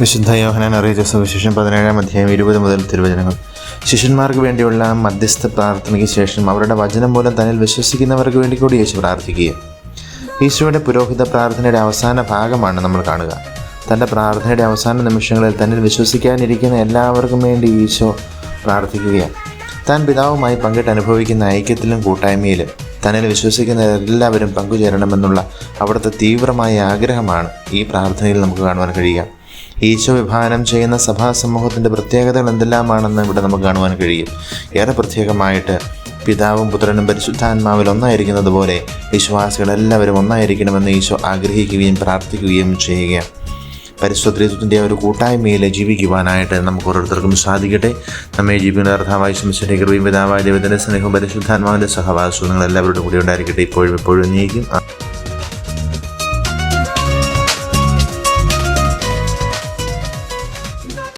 വിശുദ്ധ യോഹനാൻ അറിയിച്ച സുവിശേഷം പതിനേഴാം അധ്യായം ഇരുപത് മുതൽ തിരുവചനങ്ങൾ. ശിഷ്യന്മാർക്ക് വേണ്ടിയുള്ള മധ്യസ്ഥ പ്രാർത്ഥനയ്ക്ക് ശേഷം അവരുടെ വചനം മൂലം തന്നിൽ വിശ്വസിക്കുന്നവർക്ക് വേണ്ടി കൂടി യേശു പ്രാർത്ഥിക്കുക ഈശോയുടെ പുരോഹിത പ്രാർത്ഥനയുടെ അവസാന ഭാഗമാണ് നമ്മൾ കാണുക. തന്റെ പ്രാർത്ഥനയുടെ അവസാന നിമിഷങ്ങളിൽ തന്നിൽ വിശ്വസിക്കാനിരിക്കുന്ന എല്ലാവർക്കും വേണ്ടി ഈശോ പ്രാർത്ഥിക്കുകയാണ്. താൻ പിതാവുമായി പങ്കിട്ട് അനുഭവിക്കുന്ന ഐക്യത്തിലും കൂട്ടായ്മയിലും തന്നിൽ വിശ്വസിക്കുന്ന എല്ലാവരും പങ്കുചേരണമെന്നുള്ള അവിടുത്തെ തീവ്രമായ ആഗ്രഹമാണ് ഈ പ്രാർത്ഥനയിൽ നമുക്ക് കാണുവാൻ കഴിയുക. ഈശോ വിഭാവനം ചെയ്യുന്ന സഭാ സമൂഹത്തിന്റെ പ്രത്യേകതകൾ എന്തെല്ലാമാണെന്ന് ഇവിടെ നമുക്ക് കാണുവാൻ കഴിയും. ഏറെ പ്രത്യേകമായിട്ട് പിതാവും പുത്രനും പരിശുദ്ധാത്മാവിൽ ഒന്നായിരിക്കുന്നത് പോലെ വിശ്വാസികളെല്ലാവരും ഒന്നായിരിക്കണമെന്ന് ഈശോ ആഗ്രഹിക്കുകയും പ്രാർത്ഥിക്കുകയും ചെയ്യുകയാണ്. പരിശുദ്ധത്തിന്റെ ഒരു കൂട്ടായ്മയിൽ ജീവിക്കുവാനായിട്ട് നമുക്ക് ഓരോരുത്തർക്കും സാധിക്കട്ടെ. നമ്മെ ജീവിക്കുന്ന അർത്ഥമായി ശ്രമിച്ചിട്ട് കൃപയും പിതാവായ ദൈവത്തിന്റെ സ്നേഹവും പരിശുദ്ധാത്മാവിന്റെ സഹവാസവും നിങ്ങൾ എല്ലാവരുടെ കൂടി ഉണ്ടായിരിക്കട്ടെ. ഇപ്പോഴും എപ്പോഴും നീക്കും.